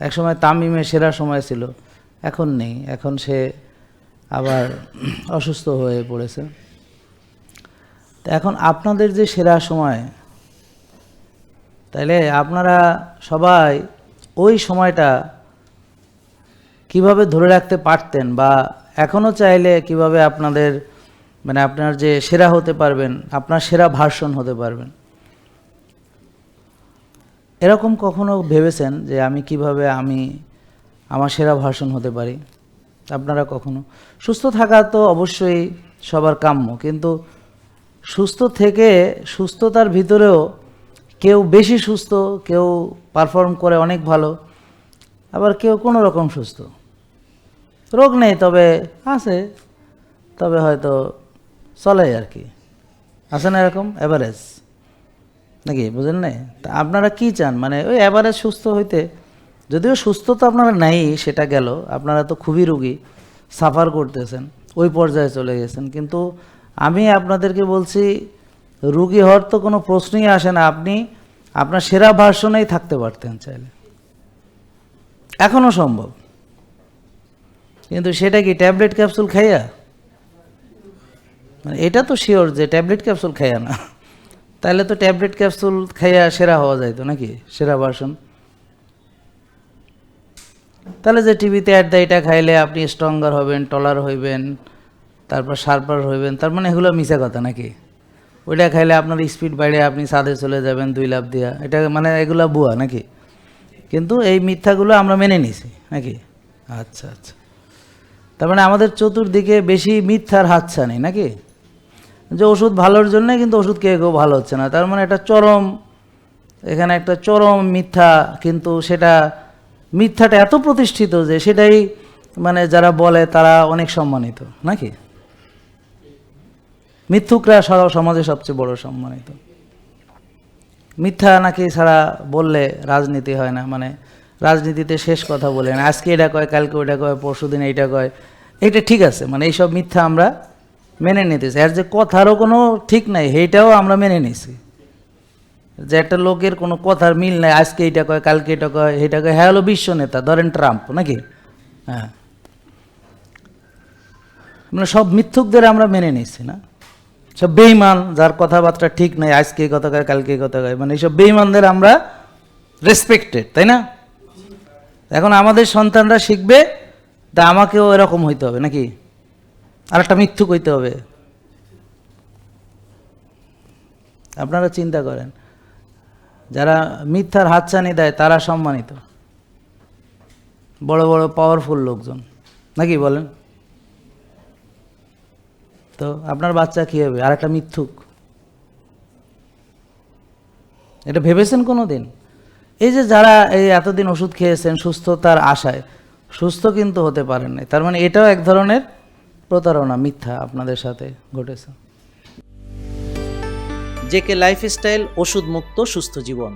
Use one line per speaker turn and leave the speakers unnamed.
একসময় তামিমের সেরা সময় ছিল, এখন নেই, এখন সে আবার অসুস্থ হয়ে পড়েছে। তো এখন আপনাদের যে সেরা সময়, তাইলে আপনারা সবাই ওই সময়টা কীভাবে ধরে রাখতে পারতেন বা এখনও চাইলে কীভাবে আপনাদের মানে আপনার যে সেরা হতে পারবেন, আপনার সেরা ভার্সন হতে পারবেন? এরকম কখনো ভেবেছেন যে আমি কীভাবে আমি আমার সেরা ভার্সন হতে পারি? আপনারা কখনো? সুস্থ থাকা তো অবশ্যই সবার কাম্য, কিন্তু সুস্থ থেকে সুস্থতার ভিতরেও কেউ বেশি সুস্থ, কেউ পারফর্ম করে অনেক ভালো, আবার কেউ কোনো রকম সুস্থ। রোগ নেই, তবে আছে, তবে হয়তো চলে আর কি। আছে না এরকম? অ্যাভারেজ নাকি? বুঝলেন না তা আপনারা কি চান? মানে ওই অ্যাভারেজ সুস্থ হইতে, যদিও সুস্থ তো আপনারা নাই, সেটা গেল। আপনারা তো খুবই রুগী সাফার করতেছেন, ওই পর্যায়ে চলে গেছেন। কিন্তু আমি আপনাদেরকে বলছি, রুগী হওয়ার তো কোনো প্রশ্নই আসে না। আপনি আপনার সেরা ভার্সনেই থাকতে পারতেন চাইলে। এখনও সম্ভব। কিন্তু সেটা কি ট্যাবলেট ক্যাপসুল খাইয়া? মানে এটা তো শিওর যে ট্যাবলেট ক্যাপসুল খাইয়া না। তাহলে তো ট্যাবলেট ক্যাপসুল খাইয়া সেরা হওয়া যাইতো নাকি? সেরা ভার্সন তাহলে যে টিভিতে অ্যাড দেয়, এটা খাইলে আপনি স্ট্রঙ্গার হবেন টলার হইবেন, তারপর শার্পার হইবেন, তার মানে এগুলো মিশা কথা নাকি? ওইটা খাইলে আপনার স্পিড বাইরে আপনি ছাদে চলে যাবেন, দুই লাভ দিয়া। এটা মানে এগুলা বুয়া নাকি? কিন্তু এই মিথ্যাগুলো আমরা মেনে নিছি নাকি? আচ্ছা আচ্ছা। তার মানে আমাদের চতুর্দিকে বেশি মিথ্যার হাতছানি নাকি? যে ওষুধ ভালোর জন্য কিন্তু ওষুধ কেউ কেউ ভালো হচ্ছে না। তার মানে একটা চরম, এখানে একটা চরম মিথ্যা, কিন্তু সেটা মিথ্যাটা এত প্রতিষ্ঠিত যে সেটাই মানে যারা বলে তারা অনেক সম্মানিত, নাকি? মিথ্যুকরা সারা সমাজে সবচেয়ে বড় সম্মানিত। মিথ্যা নাকি ছাড়া বললে রাজনীতি হয় না মানে রাজনীতিতে শেষ কথা বলে না। আজকে এটা কয়, কালকে ওইটা কয় পরশু দিন এইটা কয় এটা ঠিক আছে মানে এইসব মিথ্যা আমরা মেনে নিতেছি। আর যে কথারও কোনো ঠিক নাই, সেইটাও আমরা মেনে নিছি। যে একটা লোকের কোনো কথার মিল নাই, আজকে এটা কয়, কালকে এটা কয় এটা কয় হ্যাঁ হলো বিশ্ব নেতা, ধরেন ট্রাম্প, নাকি? হ্যাঁ। মানে সব মিথ্যুকদের আমরা মেনে নিচ্ছি না। সব বেইমান যার কথাবার্তা ঠিক নাই, আজকে কথা কয়, কালকে কথা কয় মানে এইসব বেইমানদের আমরা রেসপেক্টেড তাই না? এখন আমাদের সন্তানরা শিখবে, তা আমাকেও এরকম হইতে হবে, নাকি? আর একটা মিথ্যুক হইতে হবে। আপনারা চিন্তা করেন, যারা মিথ্যার হাতছানি দেয় তারা সম্মানিত। বড় বড় পাওয়ারফুল লোকজন, নাকি বলেন? তো আপনার বাচ্চা কী হবে? আর একটা মিথ্যুক। এটা ভেবেছেন কোনো দিন এই যে যারা এই এতদিন ওষুধ খেয়েছেন সুস্থতার আশায়, সুস্থ কিন্তু হতে পারেন নাই। তার মানে এটাও এক ধরনের প্রতারণা মিথ্যা আপনাদের সাথে ঘটেছে।
জেকে লাইফস্টাইল ওষুধ মুক্ত সুস্থ জীবন।